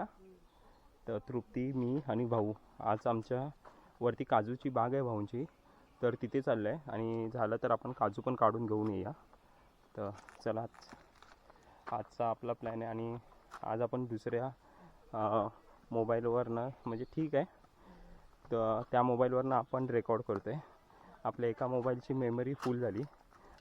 आहेत ना? तर तृप्ती मी आणि भाऊ. आज आमच्या वरती काजूची बाग आहे भाऊंची. तर तिथे चाललं आहे आणि झालं तर आपण काजू पण काढून घेऊन येऊया. तर चला आज- आजचा आपला प्लॅन आहे. आणि आज आपण दुसऱ्या मोबाईलवरनं म्हणजे ठीक आहे. तर त्या मोबाईलवरनं आपण रेकॉर्ड करतो आहे आपल्या एका मोबाईलची मेमरी फुल झाली.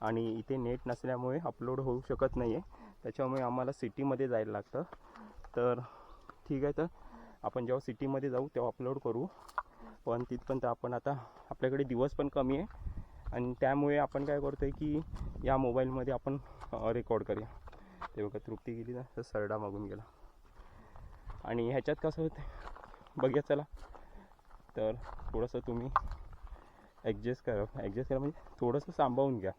आणि इथे नेट नसल्यामुळे अपलोड होऊ शकत नाही आहे त्याच्यामुळे आम्हाला सिटीमध्ये जायला लागतं. तर ठीक आहे तर आपण जेव्हा सिटीमध्ये जाऊ तेव्हा अपलोड करू. पण तिथपर्यंत आपण आता आपल्याकडे दिवस पण कमी आहे. आणि त्यामुळे आपण काय करतो आहे की या मोबाईलमध्ये आपण रेकॉर्ड करूया. ते बघा तृप्ती गेली ना तर सरडा मागून गेला. आणि ह्याच्यात कसं होतं बघूया चला. तर थोडंसं तुम्ही ॲडजस्ट करा. ॲडजस्ट करा म्हणजे थोडंसं सांभाळून घ्या.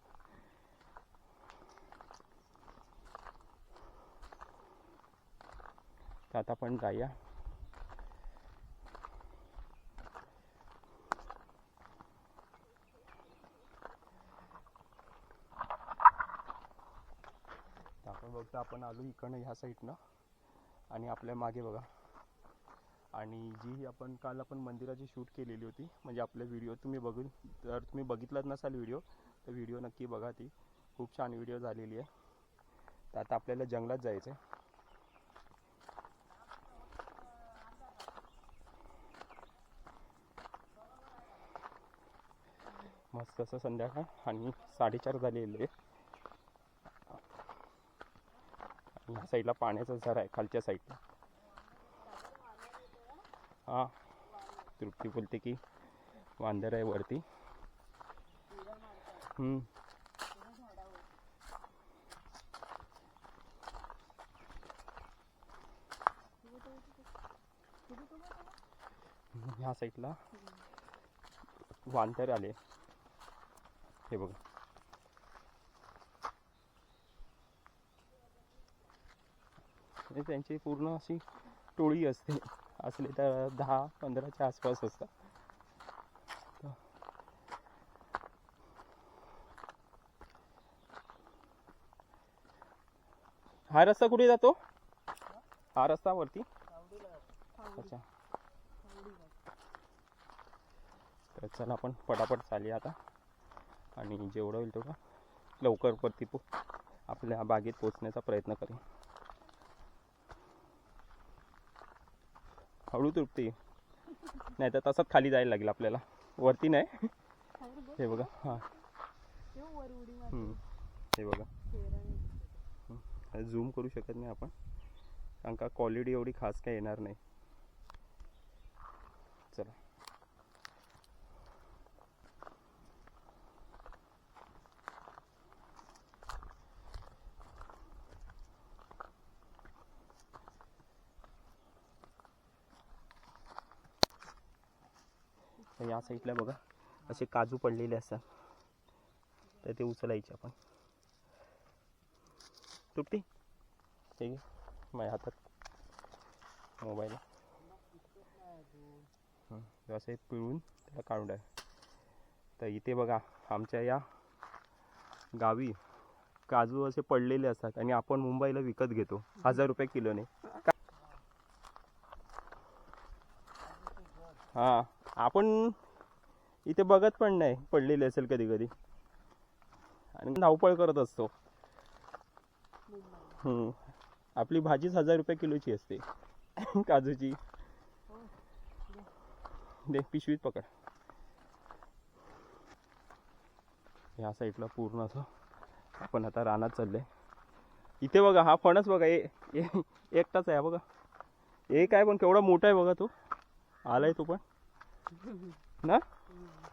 तर आता आपण जाऊया. तर आपण बघतो आपण आलो इकडनं ह्या साईडनं आणि आपल्या मागे बघा. आणि जी आपण काल आपण मंदिराची शूट केलेली होती म्हणजे आपल्या व्हिडिओ तुम्ही बघून जर तुम्ही बघितलाच नसाल व्हिडिओ तर व्हिडिओ नक्की बघा ती. खूप छान व्हिडिओ झालेली आहे. तर आता आपल्याला जंगलात जायचं आहे मस्त असं संध्याकाळ आणि साडेचार झालेले आणि ह्या साईडला पाण्याचा झरा आहे खालच्या साईडला. हा तृप्ती बोलते की वांदर आहे वरती. ह्या साईडला वांदर आले. हे बघा. म्हणजे त्यांची पूर्ण अशी टोळी असते. असली तर दहा पंधराच्या आसपास असतात. हा रस्ता कुठे जातो? हा रस्ता वरती? अच्छा. तर चला आपण पटापट चालूया आता. आणि जेवढं होईल तेवढं लवकर वरती पो आपल्या बागेत पोचण्याचा प्रयत्न करेन. हळू तुटते. नाही तर तसंच खाली जायला लागेल आपल्याला. वरती नाही. हे बघा हां. हे बघा. झूम करू शकत नाही आपण. कारण का क्वालिटी एवढी खास काय येणार नाही चला तर या साईडला बघा. असे काजू पडलेले असतात. तर ते उचलायचे आपण. तुपटी हे माझ्या हातात. मोबाईल असे पिळून त्याला काढून टाक. तर इथे बघा आमच्या या गावी काजू असे पडलेले असतात आणि आपण मुंबईला विकत घेतो. हजार रुपये किलोने. हा आपण इथे बघत पण नाही पडलेली असेल कधी कधी आणि धावपळ करत असतो. हम्म. आपली भाजीच हजार रुपये किलोची असते. काजूची. दे पिशवीत पकड. ह्या साईडला पूर्ण असं. आपण आता रानात चाललंय. इथे बघा हा फणस बघा ए ए- एकटाच आहे बघा. एक आहे पण केवढा मोठा आहे बघा तो. आलाय तो पण. ना?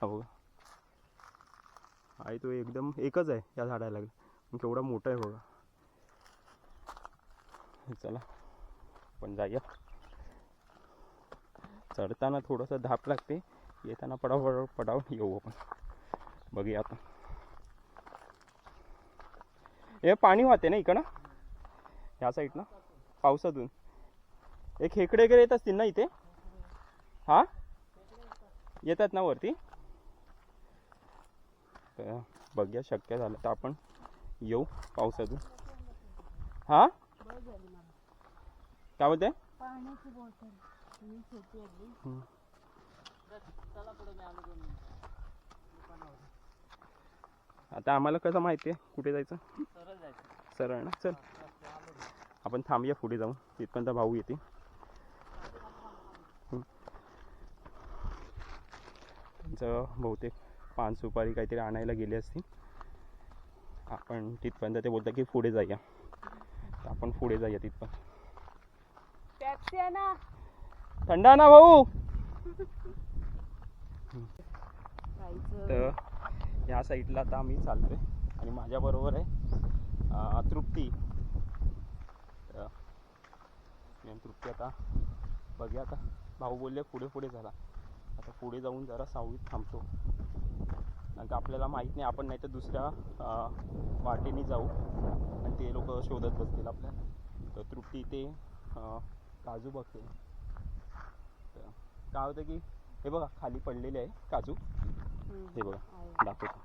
हो आई तो एकदम एकच आहे या झाडाला. लागला पण केवढा मोठा आहे बघा. चला पण जाऊया. चढताना थोडंसं धाप लागते. येताना पडाव पडाव येऊ आपण. बघूया आता. हे पाणी वाहते ना इकडं? ह्या साईडनं पावसातून. एक खेकडे वगैरे येत असतील ना इथे? हा? येतात ना वरती? तर बघूया शक्य झालं तर आपण येऊ पावसातून. हा? काय बोलते पाण्याची बॉटल ही छोटी आली हम्म. चला पुढे मी आलो दोन आता आम्हाला कसं माहिती आहे कुठे जायचं? सरळ जायचं. सरळ ना? चल. आपण थांबूया पुढे जाऊन. तिथपर्यंत भाऊ येते त्यांचं बहुतेक पान सुपारी काहीतरी आणायला गेले असतील. आपण तिथपर्यंत ते बोलतात की पुढे जाऊया. आपण पुढे जाऊया तिथपर्यंत. आहे थंड आहे ना भाऊ? तर ह्या साईडला आता आम्ही चाललोय आणि माझ्याबरोबर आहे अं, तृप्ती. तृप्ती आता बघूया आता. भाऊ बोलले पुढे पुढे झाला. आता पुढे जाऊन जरा सावळीत थांबतो. कारण का आपल्याला माहीत नाही आपण नाही तर दुसऱ्या वाटेने जाऊ. आणि ते लोक शोधत बसतील आपल्याला तर तृप्ती अं, काजू बघते. तर काय होतं की हे बघा खाली पडलेले आहे काजू. हे बघा. दाखवतो.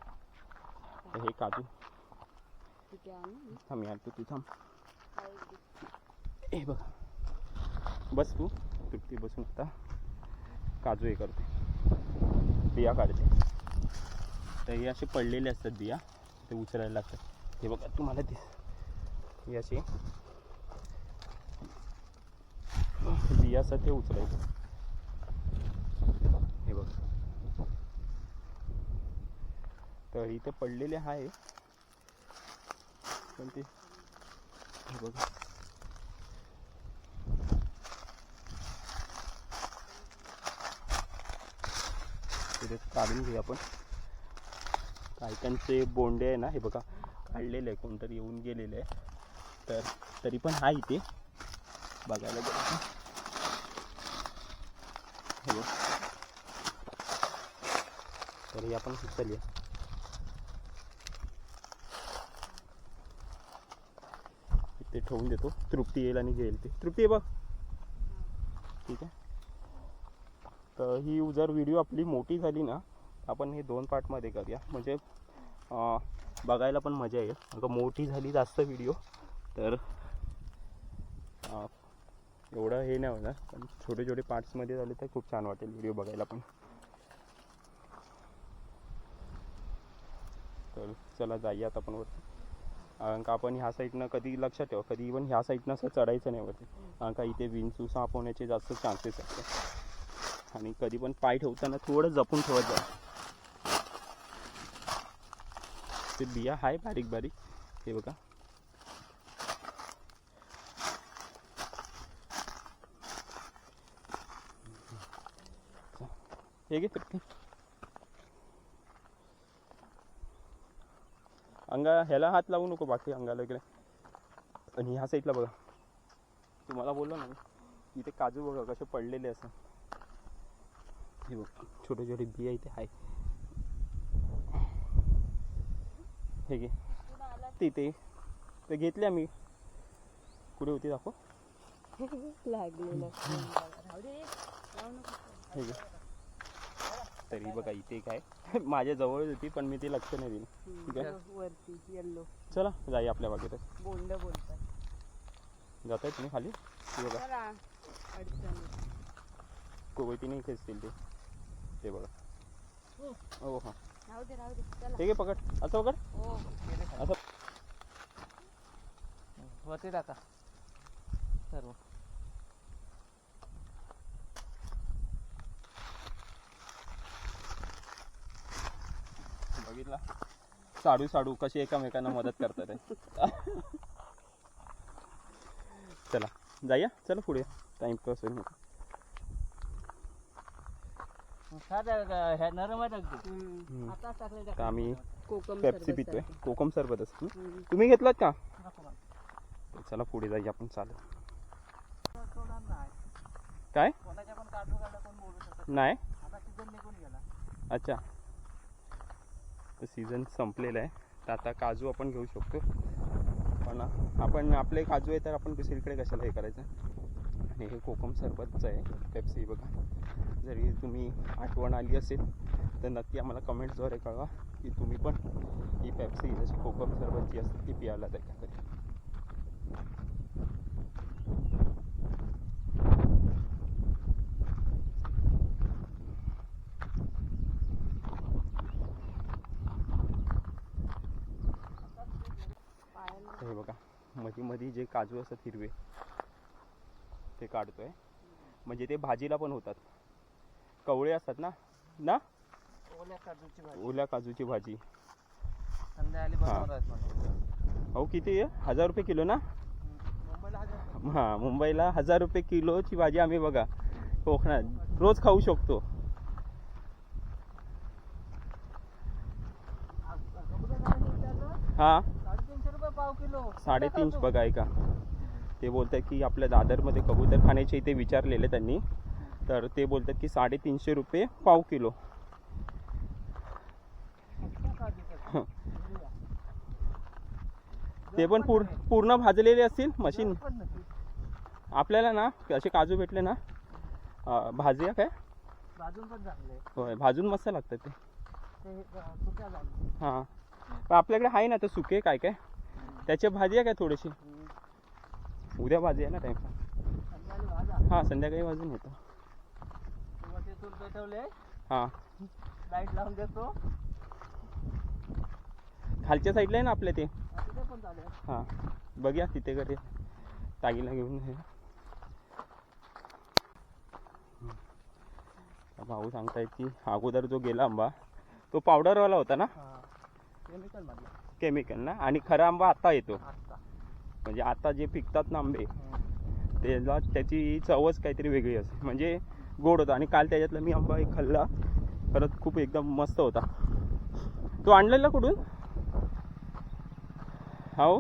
तर हे काजू. थांब आणतो तू थांब. हे बघा. बस तू. तृप्ती बसून आता काजू हे करते. बिया काढते. तर हे असे पडलेले असतात बिया. ते उचलायला लागतात. हे बघा तुम्हाला ते हे असे बिया असतात ते उचलायचे. हे बघा. तर इथे पडलेले आहे. पण ते हे बघा. तिथे काढून घेऊ आपण. कायकांचे बोंडे आहे ना हे बघा काढलेले आहे कोणतरी येऊन गेलेले आहे. तर तरी पण हा इथे बघायला गेलं तर. तर हे आपण उचलूया ते ठेवून देतो. तृप्ती येईल आणि घेईल ते. तृप्ती हे बघ ठीक आहे तर ही जर व्हिडिओ आपली मोठी झाली ना आपण हे दोन पार्टमध्ये करूया. म्हणजे बघायला पण मजा येईल. अगं मोठी झाली जास्त व्हिडिओ तर एवढं हे नाही होणार. पण छोटे छोटे पार्ट्समध्ये झाले तर खूप छान वाटेल व्हिडिओ बघायला पण. तर चला जाऊया आता आपण वरती. कारण का आपण ह्या साईडनं कधी लक्षात ठेवा. कधी इवन ह्या साईडनं असं चढायचं नाही वरती. कारण का इथे विंचू साप होण्याचे जास्त चान्सेस असतात आणि कधी पण पाय ठेवताना थोडं जपून ठेवत जा. ते बिया आहे बारीक बारीक. हे बघा. हे घे अंगा ह्याला हात लावू नको बाकी अंगाला इकडे. आणि ह्या साईडला बघा. तुम्हाला बोललो ना इथे काजू बघा कसे पडलेले असं. हे बघ छोटे छोटे बिया इथे आहे हे घे. तिथे ते. घेतले आम्ही. कुठे होती दाखव. लागलेलं. हे घे. तरी बघा इथे काय. माझ्या जवळच होती पण मी ते लक्ष नाही दिलं. ठीक आहे. हो, येल्लो चला जाई आपल्या बागेतच. बोंड बोलतात. जाताय तुम्ही खाली? बघा. येते. कोवळतीने खेचतील ते. ते बघा. हो. हो हां राहू दे राहू दे. चला. हे घे पकड. असं पकड. हो. असं. वरती टाका सर्व. बघितला? साडू साडू कशी एकामेकांना मदत करतात आहे. चला. जाऊया. चला पुढे. टाइम पास होईल ह्या नरम आहे अगदी. हम्म. आता टाकले तर आम्ही कोकम पेप्सी सरबत पितोय. सारखं. कोकम सरबत असतं. तुम्ही घेतलात का. तर चला पुढे जाऊया आपण चालत. काय? कोणाच्या पण काजू काढला कोण बोलू शकत नाही. आता सीझन निघून गेला. अच्छा. तर सीझन संपलेला आहे. तर आता काजू आपण घेऊ शकतो. पण आपण आपले काजू आहे तर आपण दुसरीकडे कशाला हे करायचं? आणि हे कोकम सरबतचं आहे. पेप्सी बघा. जरी तुम्ही आठवण आली असेल तर नक्की आम्हाला कमेंट्सद्वारे कळवा की तुम्ही पण ही पॅप्सी जशी कोकम सरबत जी असते ती पियाला जाईल तरी हे बघा मध्ये मध्ये जे काजू असतात हिरवे ते काढतोय. म्हणजे ते भाजीला पण होतात. कवळे असतात ना? ना? ओल्या काजूची भाजी. ओल्या काजूची भाजी. संध्याकाळी हा. बनवणार आहेत म्हणून. अहो किती आहे? हजार रुपये किलो ना? मुंबईला हजार हां मुंबईला हजार रुपये किलोची भाजी आम्ही बघा. कोकणात. रोज खाऊ शकतो. हां. साडेतीनशे रुपये पाव किलो. साडेतीनशे बघा ऐका. ते बोलतात की आपल्या दादरमध्ये कबूतर खाण्याचे इथे विचारलेले त्यांनी. तर ते बोलतात की साडेतीनशे रुपये पाव किलो. ते पण पूर पूर्ण भाजलेले असतील मशीन. आपल्याला ना असे काजू भेटले ना भाजी काय? होय भाजून मस्त लागतात ते. हां. आपल्याकडे आहे ना तर सुके काय काय? त्याची भाजी आहे काय थोडीशी? उद्या भाजी आहे ना टाईम हां संध्याकाळी भाजून येतो. तूर पेटवले हां. लाइट लावून देतो. खालच्या साईडला आहे ना आपल्या ते? हा, तिथे पण चालेल. हां. बघूया तिथे घरी तागीला घेऊन. हम्म. भाऊ सांगतायत की अगोदर जो गेला आंबा तो पावडरवाला होता ना? हा. केमिकल केमिकल ना? आणि खरा आंबा आता येतो. म्हणजे आता जे पिकतात ना आंबे. त्याला त्याची चवच काहीतरी वेगळी असते. म्हणजे गोड होता. आणि काल त्याच्यातला मी आंबा एक खाल्ला. खरंच खूप एकदम मस्त होता. तो आणलेला कुठून? हो?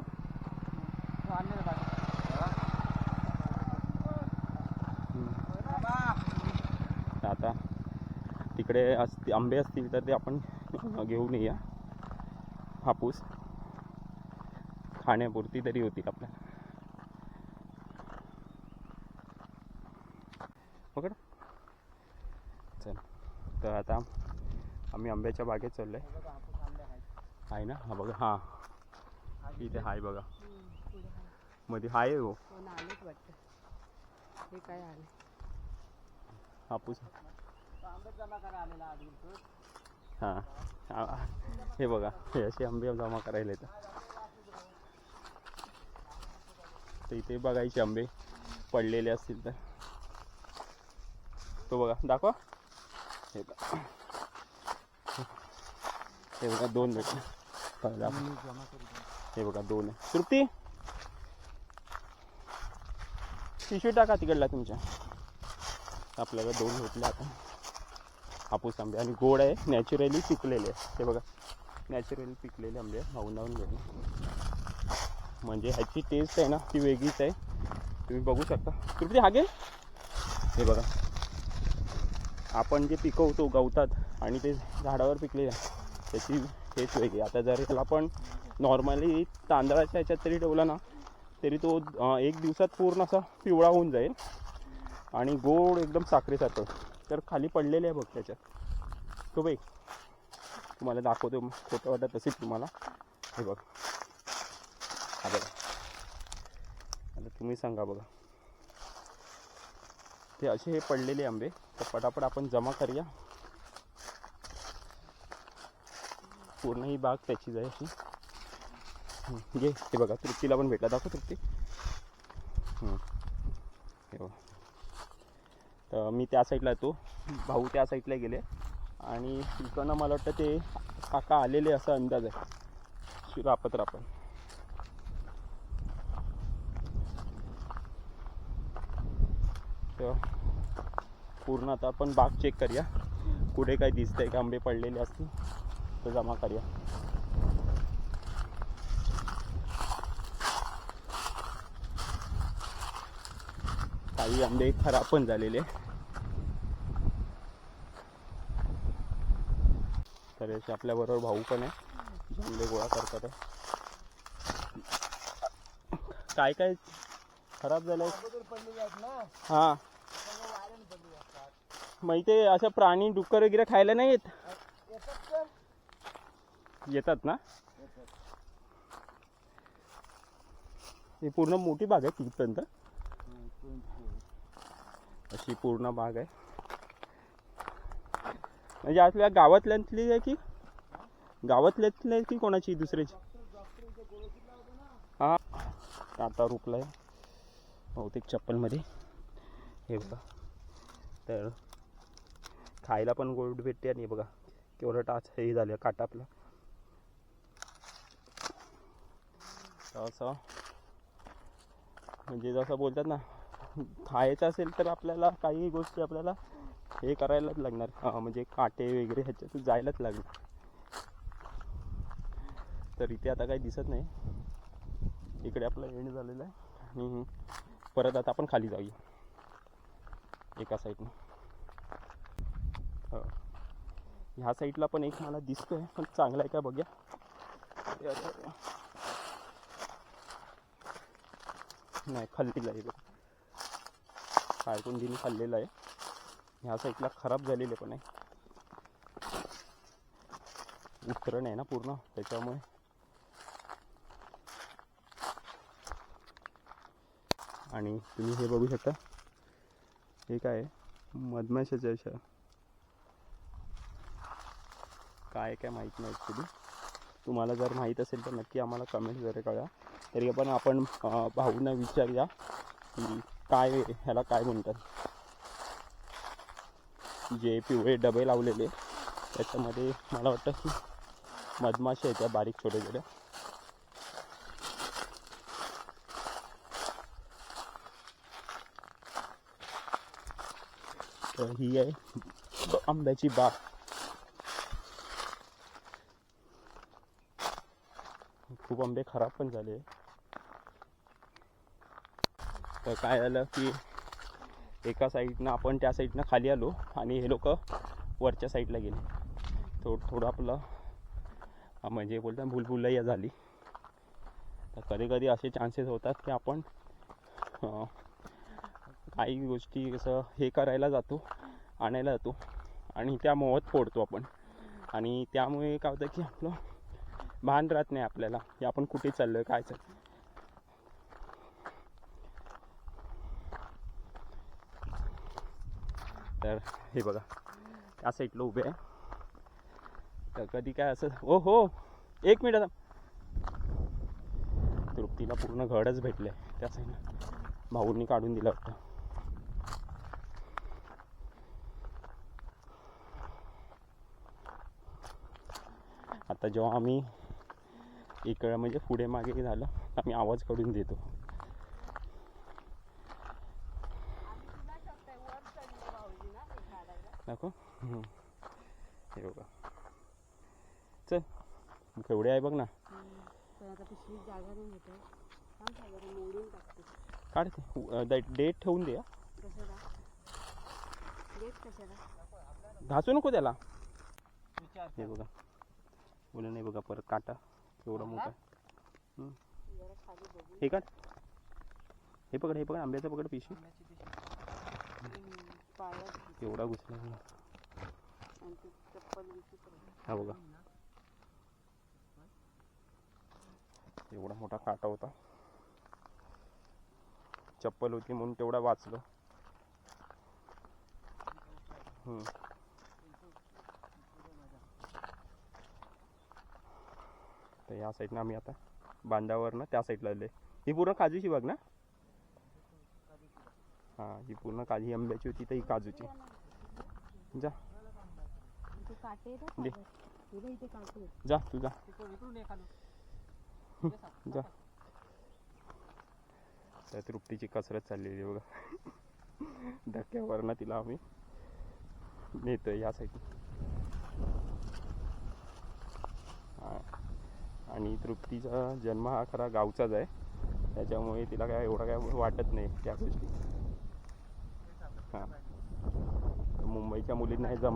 आता तिकडे असते आंबे असतील तर ते आपण घेऊन या हापूस. खाण्यापुरती तरी होती आपल्याला. पकड. तर आता आम्ही आंब्याच्या बागेत चाललो आहे ना? हा बघा हां. इथे हाय बघा. मध्ये हाय हो. हे काय आले हापूस हां हे बघा हे असे आंबे जमा करायला येतात. तर इथे बघायचे आंबे पडलेले असतील तर. तो बघा दाखवा. हे बघा हे बघा दोन भेटले हे बघा दोन आहे तृप्ती पिशवी टाका तिकडला तुमच्या. आपल्याला दोन भेटले आता. हापूस आंबे. आणि गोड आहे नॅचरली पिकलेले. ते बघा नॅचरली पिकलेले आंबे. आहे भाऊन लावून घेतले म्हणजे ह्याची टेस्ट आहे ना ती वेगळीच आहे. तुम्ही बघू शकता. तृप्ती हागे हे बघा. आपण जे पिकवतो गवतात आणि ते झाडावर पिकले त्याची हेच वेगळी. आता जर त्याला आपण नॉर्मली तांदळाच्या ह्याच्यात तरी ठेवला ना तरी तो एक दिवसात पूर्ण असा पिवळा होऊन जाईल आणि गोड एकदम साखरेसारखं तर खाली पडलेले आहे बघ त्याच्यात. तो बाई तुम्हाला दाखवतो खोटं वाटत असेल तुम्हाला. हे बघ. हा बघा. आता तुम्ही सांगा बघा. ते असे हे पडलेले आंबे. तर पटापट आपण जमा करूया. पूर्ण ही बाग त्याचीच आहे अशी. घे. हे बघा तृप्तीला पण भेटला. दाखव तृप्ती. हे बघा. तर मी त्या साईडला येतो. भाऊ त्या साईडला गेले. आणि तिकडनं मला वाटतं ते काका आलेले असा अंदाज आहे. शि- रापत रापत. तर पूर्ण आता आपण बाग चेक करूया. कुठे काय दिसतंय का आंबे पडलेले असतील तर जमा करूया. काही आंबे खराब पण झालेले. तर याचे आपल्याबरोबर भाऊ पण आहे. आंबे गोळा करतात. काय काय खराब ना? हां सगळं वाऱ्याने पडलेले असतात मग इथे असं प्राणी डुक्कर वगैरे खायला नाही येत? येतात ना? ही पूर्ण मोठी बाग आहे तिथपर्यंत. अशी पूर्ण बाग आहे. म्हणजे आपल्या गावातल्यातली आहे की गावातल्यातली आहे की कोणाची दुसऱ्याची? हा. काटा रुपलाय. बहुतेक चप्पलमध्ये. हे बघा. तर खायला पण गोड भेटते आणि बघा केवढं टाच हे झालं काटा आपला. असं. म्हणजे जसं बोलतात ना खायचं असेल तर आपल्याला काही गोष्टी आपल्याला हे करायलाच लागणार. म्हणजे काटे वगैरे ह्याच्यात जायलाच लागणार. तर इथे आता काही दिसत नाही. इकडे आपलं एंड झालेलं आहे. आणि परत आता आपण खाली जाऊया. एका साईडनं हो. ह्या साईडला पण एक मला दिसतोय पण चांगला आहे का बघूया. नाही खाल्लेला आहे बघ. खाल्लेला आहे. ह्या साईडला खराब झालेले पण आहे. उतरण आहे ना पूर्ण त्याच्यामुळे. आणि तुम्ही हे बघू शकता. हे काय आहे? मधमाशाच्या अशा काय काय माहीत नाही ॲक्च्युली तुम्हाला जर माहीत असेल तर नक्की आम्हाला कमेंट वगैरे कळवा. तरी पण आपण भाऊंना विचारूया की काय ह्याला काय म्हणतात. जे पिवळे डबे लावलेले त्याच्यामध्ये मला वाटतं की मधमाशा आहेत त्या बारीक छोट्या छोट्या. तर ही आहे आंब्याची बाग. खूप आंबे खराब पण झाले. तर काय झालं की एका साईडनं आपण त्या साईडनं खाली आलो आणि हे लोक वरच्या साईडला गेले. थोडं थोडं आपलं म्हणजे बोलतात भूलभुलैया झाली. तर कधी कधी असे चान्सेस होतात की आपण काही गोष्टी कसं हे करायला जातो आणायला जातो आणि त्या मोहत फोडतो आपण. आणि त्यामुळे काय होतं की आपलं भान राहत नाही आपल्याला. की आपण कुठे चाललो आहे काय चाललं तर हे बघा त्या साईडला उभे आहे. तर कधी काय असं ओ हो एक मिनिट तृप्तीला पूर्ण घडच भेटले त्या साईडला भाऊंनी काढून दिलं होतं आता जेव्हा आम्ही इकडं म्हणजे पुढे मागे झालं आम्ही आवाज काढून देतो. नको हे बघा. चल केवढे आहे बघ ना. काढते डेट ठेवून दे घासू नको त्याला. हे बघा. बोला नाही बघा परत काटा. केवढा मोठा. हम्म. हे काढ. हे पकड हे पकड आंब्याचं पकड पिशवी. केवढा घुसला. हा बघा. एवढा मोठा काटा होता. चप्पल होती म्हणून तेवढा वाचलो. हम्म. तर या साईडनं आम्ही आता बांधावरनं त्या साईडला आले ही पूर्ण काजूची बाग ना? हां ही पूर्ण काजी ही आंब्याची होती तर ही काजूची. जा. दे. हा. जा तू जा. जा. त्या तृप्तीची कसरत चाललेली आहे बघा. धक्क्यावरनं तिला आम्ही नेतोय या साईड आणि तृप्तीचा जन्म हा खरा गावचाच आहे. त्याच्यामुळे तिला काय एवढं काय वाटत नाही त्या गोष्टी. हां. मुंबईच्या मुलींना हे जम